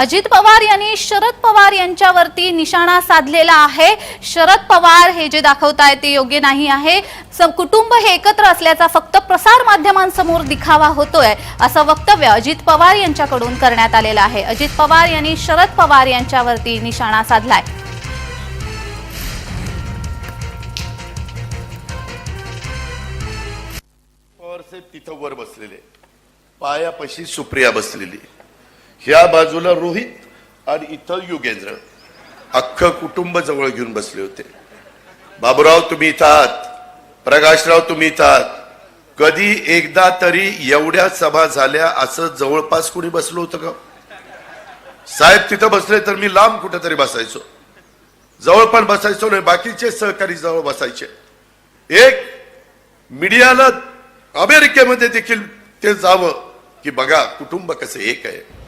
अजित पवार यांनी शरद पवार यांच्यावरती निशाणा साधलेला आहे. शरद पवार हे जे दाखवताय ते योग्य नाही आहे. कुटुंब हे एकत्र असल्याचा फक्त प्रसार माध्यमांसमोर दिखावा होतोय असं वक्तव्य अजित पवार यांच्याकडून करण्यात आलेलं आहे. अजित पवार यांनी शरद पवार यांच्यावरती निशाणा साधलाय. पवार साहेब तिथं वर बसलेले पायापाशी सुप्रिया बसलेली ह्या बाजूला रोहित आणि इथं युगेंद्र. अख्खं कुटुंब जवळ घेऊन बसले होते. बाबूराव तुम्ही इथं आहात. प्रकाशराव तुम्ही इथं आहात. कधी एकदा तरी एवढ्या सभा झाल्या असं जवळपास कुणी बसलो होतं का? साहेब तिथं बसले तर मी लांब कुठेतरी बसायचो. जवळ पण बसायचो नाही बाकीचे सहकारी जवळ बसायचे. एक मीडियाला अमेरिकेमध्ये देखील ते जावं की बघा कुटुंब कसं एक आहे.